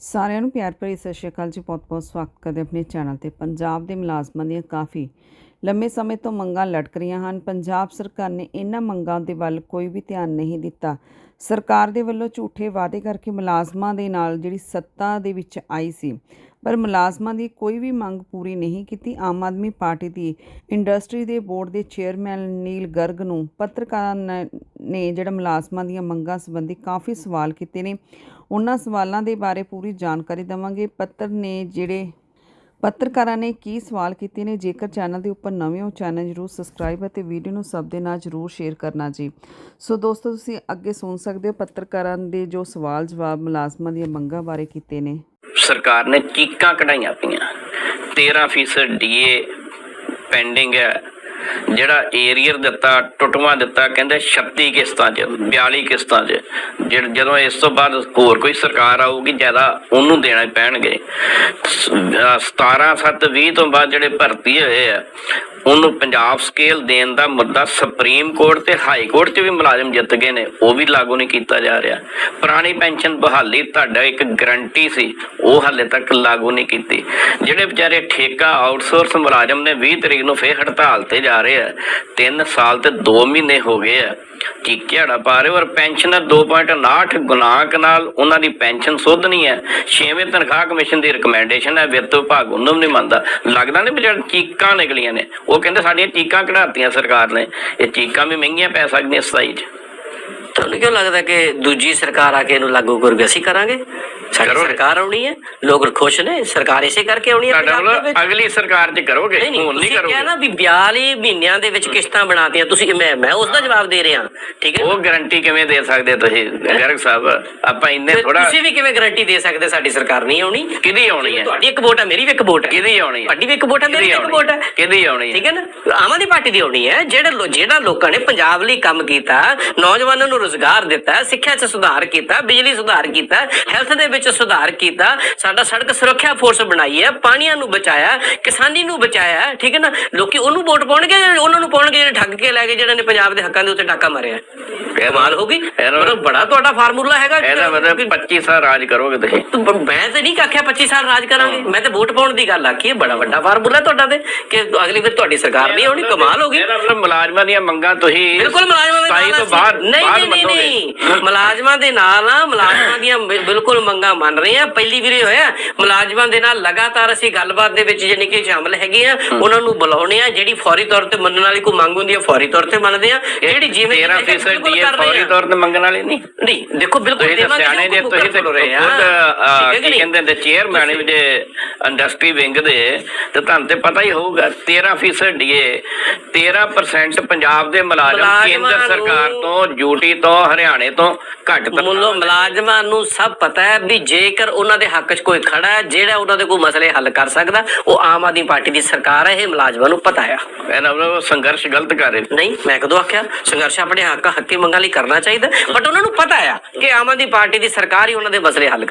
ਸਾਰਿਆਂ ਨੂੰ ਪਿਆਰ ਭਰੀ ਸਤਿ ਸ਼੍ਰੀ ਅਕਾਲ ਜੀ। ਬਹੁਤ-ਬਹੁਤ ਸਵਾਗਤ ਕਰਦੇ ਆਪਣੇ ਚੈਨਲ ਤੇ। ਪੰਜਾਬ ਦੇ ਮੁਲਾਜ਼ਮਾਂ ਦੀਆਂ ਕਾਫੀ ਲੰਮੇ ਸਮੇਂ ਤੋਂ ਮੰਗਾਂ ਲਟਕ ਰਹੀਆਂ ਹਨ। ਪੰਜਾਬ ਸਰਕਾਰ ਨੇ ਇਹਨਾਂ ਮੰਗਾਂ ਦੇ ਵੱਲ ਕੋਈ ਵੀ ਧਿਆਨ ਨਹੀਂ ਦਿੱਤਾ। ਸਰਕਾਰ ਦੇ ਵੱਲੋਂ ਝੂਠੇ ਵਾਅਦੇ ਕਰਕੇ ਮੁਲਾਜ਼ਮਾਂ ਦੇ ਨਾਲ ਜਿਹੜੀ ਸੱਤਾ ਦੇ ਵਿੱਚ ਆਈ ਸੀ, ਪਰ ਮੁਲਾਜ਼ਮਾਂ ਦੀ ਕੋਈ ਵੀ ਮੰਗ ਪੂਰੀ ਨਹੀਂ ਕੀਤੀ। ਆਮ ਆਦਮੀ ਪਾਰਟੀ ਦੀ ਇੰਡਸਟਰੀ ਦੇ ਬੋਰਡ ਦੇ ਚੇਅਰਮੈਨ ਨੀਲ ਗਰਗ ਨੂੰ ਪੱਤਰਕਾਰਾਂ ਨੇ- ਜਿਹੜਾ ਮੁਲਾਜ਼ਮਾਂ ਦੀਆਂ ਮੰਗਾਂ ਸੰਬੰਧੀ ਕਾਫੀ ਸਵਾਲ ਕੀਤੇ ਨੇ। ਉਹਨਾਂ ਸਵਾਲਾਂ ਦੇ ਬਾਰੇ ਪੂਰੀ ਜਾਣਕਾਰੀ ਦੇਵਾਂਗੇ। ਪੱਤਰ ਨੇ ਜਿਹੜੇ ਪੱਤਰਕਾਰਾਂ ਨੇ ਕੀ ਸਵਾਲ ਕੀਤੇ ਨੇ, ਜੇਕਰ ਚੈਨਲ ਦੇ ਉੱਪਰ ਨਵੇਂ ਹੋ ਚੈਨਲ ਜਰੂਰ ਸਬਸਕ੍ਰਾਈਬ ਅਤੇ ਵੀਡੀਓ ਨੂੰ ਸਭ ਦੇ ਨਾਲ ਜਰੂਰ ਸ਼ੇਅਰ ਕਰਨਾ ਜੀ। ਸੋ ਦੋਸਤੋ, ਤੁਸੀਂ ਅੱਗੇ ਸੁਣ ਸਕਦੇ ਹੋ ਪੱਤਰਕਾਰਾਂ ਦੇ ਜੋ ਸਵਾਲ ਜਵਾਬ ਮੁਲਾਜ਼ਮਾਂ ਦੀਆਂ ਮੰਗਾਂ ਬਾਰੇ ਕੀਤੇ ਨੇ। ਸਰਕਾਰ ਨੇ ਚੀਕਾਂ ਕਢਾਈਆਂ ਪਈਆਂ। 13% ਡੀਏ ਪੈਂਡਿੰਗ ਹੈ। ਜਿਹੜਾ ਏਰੀਅਰ ਦਿੱਤਾ, ਟੁੱਟਵਾ ਦਿੱਤਾ, ਕਹਿੰਦੇ 36 ਕਿਸ਼ਤਾਂ 'ਚ 42 ਕਿਸ਼ਤਾਂ 'ਚ। ਜਦੋਂ ਇਸ ਤੋਂ ਬਾਅਦ ਹੋਰ ਕੋਈ ਸਰਕਾਰ ਆਊਗੀ, ਜ਼ਿਆਦਾ ਉਹਨੂੰ ਦੇਣਾ ਪੈਣਗੇ। 17 7 20 ਤੋਂ ਬਾਅਦ ਜਿਹੜੇ ਭਰਤੀ ਹੋਏ ਆ ਉਹਨੂੰ ਪੰਜਾਬ ਸਕੇਲ ਦੇਣ ਦਾ ਮੁੱਦਾ ਸੁਪਰੀਮ ਕੋਰਟ ਤੇ ਹਾਈ ਕੋਰਟ 'ਚ ਵੀ ਮੁਲਾਜ਼ਮ ਜਿੱਤ ਗਏ ਨੇ, ਉਹ ਵੀ ਲਾਗੂ ਨਹੀਂ ਕੀਤਾ ਜਾ ਰਿਹਾ। ਪੁਰਾਣੀ ਪੈਨਸ਼ਨ ਬਹਾਲੀ ਤੁਹਾਡਾ ਇੱਕ ਗਰੰਟੀ ਸੀ, ਉਹ ਹਾਲੇ ਤੱਕ ਲਾਗੂ ਨਹੀਂ ਕੀਤੀ। ਜਿਹੜੇ ਵਿਚਾਰੇ ਠੇਕਾ ਆਊਟਸੋਰਸ ਮੁਲਾਜ਼ਮ ਨੇ 20 ਤਰੀਕ ਨੂੰ ਫੇਰ ਹੜਤਾਲ ਤੇ ਜਾ ਰਹੇ ਆ। 3 ਸਾਲ ਤੇ 2 ਮਹੀਨੇ ਹੋ ਗਏ ਆ। ਟੀਕਿਆੜਾ ਪਾ ਰਹੇ ਔਰ ਪੈਨਸ਼ਨਰ 2.59 ਗੁਨਾਹ ਨਾਲ ਉਹਨਾਂ ਦੀ ਪੈਨਸ਼ਨ ਸੁੱਧ ਹੈ। ਛੇਵੇਂ ਤਨਖਾਹ ਕਮਿਸ਼ਨ ਦੀ ਰეკਮੈਂਡੇਸ਼ਨ ਹੈ, ਵਿੱਤ ਵਿਭਾਗ ਉਹਨੂੰ ਨਹੀਂ ਮੰਨਦਾ। ਲੱਗਦਾ ਨਹੀਂ ਵੀ ਚੀਕਾਂ ਨਿਕਲੀਆਂ ਨੇ ਉਹ ਕਹਿੰਦੇ ਸਾਡੀਆਂ ਚੀਕਾਂ ਕਢਾਤੀਆਂ ਸਰਕਾਰ ਨੇ। ਇਹ ਚੀਕਾਂ ਵੀ ਮਹਿੰਗੀਆਂ ਪੈ ਸਕਦੀਆਂ 27 ਚ। ਤੁਹਾਨੂੰ ਕਿਉਂ ਲੱਗਦਾ ਕਿ ਦੂਜੀ ਸਰਕਾਰ ਆ ਕੇ ਇਹਨੂੰ ਲਾਗੂ ਕਰੂਗੀ? ਅਸੀਂ ਕਰਾਂਗੇ। ਸਾਡੀ ਕਰੋਗੇ। ਸਰਕਾਰ ਆਉਣੀ ਹੈ ਲੋਕ ਖੁਸ਼ ਨੇ ਸਰਕਾਰ ਇਸੇ ਕਰਕੇ ਆਉਣੀ ਹੈ ਤੁਹਾਡਾ ਪੰਜਾਬ ਦੇ ਮਤਲਬ ਵਿੱਚ। ਅਗਲੀ ਸਰਕਾਰ ਚ ਕਰੋਗੇ? ਨਹੀਂ ਨਹੀਂ ਹੁਣ ਨਹੀਂ ਤੁਸੀਂ ਕਿਹਾ ਕਰੋਗੇ? ਨਾ ਵੀ 42 ਮਹੀਨਿਆਂ ਦੇ ਵਿੱਚ ਕਿਸ਼ਤਾਂ ਬਣਾਤੀਆਂ ਤੁਸੀਂ ਮੈਂ ਮੈਂ ਉਸ ਦਾ ਜਵਾਬ ਦੇ ਰਿਹਾ ਠੀਕ ਹੈ ਉਹ ਗਾਰੰਟੀ ਕਿਵੇਂ ਦੇ ਸਕਦੇ ਤੁਸੀਂ ਗਰਗ ਸਾਹਿਬ? ਆਪਾਂ ਇੰਨੇ ਫਿਰ ਥੋੜਾ ਤੁਸੀਂ ਵੀ ਕਿਵੇਂ ਗਾਰੰਟੀ ਦੇ ਸਕਦੇ ਸਾਡੀ ਸਰਕਾਰ ਨਹੀਂ ਆਉਣੀ? ਕਿਹਦੀ ਆਉਣੀ ਹੈ? ਤੁਹਾਡੀ ਇੱਕ ਵੋਟ ਹੈ ਮੇਰੀ ਵੀ ਇੱਕ ਵੋਟ ਹੈ। ਕਿਹਦੀ ਆਉਣੀ ਹੈ? ਤੁਹਾਡੀ ਵੀ ਇੱਕ ਵੋਟ ਹੈ ਮੇਰੀ ਵੀ ਇੱਕ ਵੋਟ ਹੈ। ਕਿਹਦੀ ਆਉਣੀ ਠੀਕ ਹੈ ਹੈ ਨਾ? ਆਮ ਆਦਮੀ ਪਾਰਟੀ ਦੀ ਹੋਣੀ ਹੈ ਜਿਹੜੇ ਲੋ- ਜਿਹੜਾ ਲੋਕਾਂ ਨੇ ਪੰਜਾਬ ਲਈ ਕੰਮ ਕੀਤਾ ਨੌਜਵਾਨਾਂ ਨੂੰ ਰੋਜ਼ਗਾਰ ਦਿੱਤਾ ਸਿੱਖਿਆ 'ਚ ਸੁਧਾਰ ਕੀਤਾ ਬਿਜਲੀ ਸੁਧਾਰ ਕੀਤਾ ਹੈਲਥ ਦੇ ਵਿੱਚ ਸੁਧਾਰ ਕੀਤਾ ਸਾਡਾ ਸੜਕ ਸੁਰੱਖਿਆ ਫੋਰਸ ਬਣਾਈ ਹੈ ਪਾਣੀਆਂ ਨੂੰ ਬਚਾਇਆ ਕਿਸਾਨੀ ਨੂੰ ਬਚਾਇਆ ਠੀਕ ਹੈ ਨਾ? ਲੋਕੀ ਉਹਨੂੰ ਵੋਟ ਪਾਉਣਗੇ ਉਹਨਾਂ ਨੂੰ ਪਾਉਣਗੇ ਜਿਹੜੇ ਠੱਗ ਕੇ ਲੈ ਕੇ ਜਿਹੜੇ ਨੇ ਪੰਜਾਬ ਦੇ ਹੱਕਾਂ ਦੇ ਉੱਤੇ ਡਾਕਾ ਮਾਰਿਆ? ਕਮਾਲ ਹੋ ਗਈ? ਮਤਲਬ ਬੜਾ ਤੁਹਾਡਾ ਫਾਰਮੂਲਾ ਹੈਗਾ। ਇਹਦਾ ਮਤਲਬ 25 ਸਾਲ ਰਾਜ ਕਰੋਗੇ ਤੁਸੀਂ। ਮੈਂ ਤੇ ਨਹੀਂ ਆਖਿਆ 25 ਸਾਲ ਰਾਜ ਕਰਾਂਗੇ। ਮੈਂ ਤੇ ਵੋਟ ਪਾਉਣ ਦੀ ਗੱਲ ਆਖੀ ਹੈ ਬੜਾ ਵੱਡਾ ਫਾਰਮੂਲਾ ਤੁਹਾਡਾ ਤੇ। ਕਿ ਅਗਲੀ ਵਾਰ ਤੁਹਾਡੀ ਸਰਕਾਰ ਨਹੀਂ ਆਉਣੀ ਕਮਾਲ ਹੋ ਗਈ। ਇਹਦਾ ਮਤਲਬ ਮੁਲਾਜ਼ਮਾਂ ਦੀਆਂ ਮੰਗਾਂ ਤੁਸੀਂ ਬਿਲਕੁਲ ਮੁਲਾਜ਼ਮਾਂ ਦੇ 27 ਨਾਲ ਨਹੀਂ ਨਹੀਂ ਮੁਲਾਜ਼ਮਾਂ ਦੇ ਨਾਲ ਆ ਮੁਲਾਜ਼ਮਾਂ ਦੀਆਂ ਬਿਲਕੁਲ ਮੰਗਾਂ ਮੰਨ ਰਹੇ ਆ ਪਹਿਲੀ ਵੀਰੇ ਹੋਇਆ ਮੁਲਾਜ਼ਮਾਂ ਦੇ ਨਾਲ ਲਗਾਤਾਰ ਅਸੀਂ ਗੱਲਬਾਤ ਦੇ ਵਿੱਚ ਜਾਨੀ ਕਿ ਸ਼ਾਮਲ ਹੈਗੇ ਆ ਉਹਨਾਂ ਨੂੰ ਬੁਲਾਉਣੇ ਆ ਜਿਹੜੀ ਫੌਰੀ ਤੌਰ ਤੇ ਮੰਨਣ ਵਾਲੀ ਕੋਈ ਮੰਗ ਹੁੰਦੀ ਆ ਫੌਰੀ ਤੌਰ ਤੇ ਮੰਨਦੇ ਆ ਜਿਹੜੀ ਜਿਵੇਂ 13% ਬਿਲਕੁਲ ਡੀਏ ਫੌਰੀ। ਤੌਰ ਤੇ ਮੰਗਣ ਵਾਲੇ ਨਹੀਂ। ਨਹੀਂ ਦੇਖੋ ਬਿਲਕੁਲ ਸਿਆਣੇ ਜੋ ਤੁਸੀਂ ਤੇ ਰਹੇ ਆ ਹੈ? ਕਹਿੰਦੇ ਨੇ ਚੇਅਰਮੈਨ ਜੇ ਇੰਡਸਟਰੀ ਵਿੰਗ ਦੇ ਤੇ ਤੁਹਾਨੂੰ ਤੇ ਪਤਾ ਹੀ ਹੋਊਗਾ 13% ਡੀਏ 13% ਪੰਜਾਬ ਦੇ ਮੁਲਾਜ਼ਮ ਕੇਂਦਰ ਸਰਕਾਰ ਤੋਂ ਯੂਟੀ ਤੋਂ ਹਰਿਆਣੇ ਤੋਂ ਘੱਟ ਮੁੱਲੋ ਮੁਲਾਜ਼ਮਾਂ ਨੂੰ ਸਭ ਪਤਾ ਹੈ ਵੀ ਜੇਕਰ ਉਹਨਾਂ ਦੇ ਹੱਕ 'ਚ ਕੋਈ ਖੜਾ ਹੈ ਜਿਹੜਾ ਉਹਨਾਂ ਦੇ ਕੋਈ ਮਸਲੇ ਹੱਲ ਕਰ ਸਕਦਾ ਉਹ ਆਮ ਆਦਮੀ ਪਾਰਟੀ ਦੀ ਸਰਕਾਰ ਹੈ ਇਹ ਮੁਲਾਜ਼ਮਾਂ ਨੂੰ ਪਤਾ ਆ ਇਹਨਾਂ ਵੱਲੋਂ ਸੰਘਰਸ਼ ਗਲਤ ਕਰ ਰਹੇ। ਨਹੀਂ ਮੈਂ ਕਦੋਂ ਆਖਿਆ? ਸੰਘਰਸ਼ ਆਪਣੇ ਹੱਕ ਹੱਕੀ ਮੰਗਾਂ ਲਈ ਕਰਨਾ ਚਾਹੀਦਾ ਬਟ ਉਹਨਾਂ ਨੂੰ ਪਤਾ ਆ ਕਿ ਆਮ ਆਦਮੀ ਪਾਰਟੀ ਦੀ ਸਰਕਾਰ ਹੀ ਉਹਨਾਂ ਦੇ ਮਸਲੇ ਹੱਲ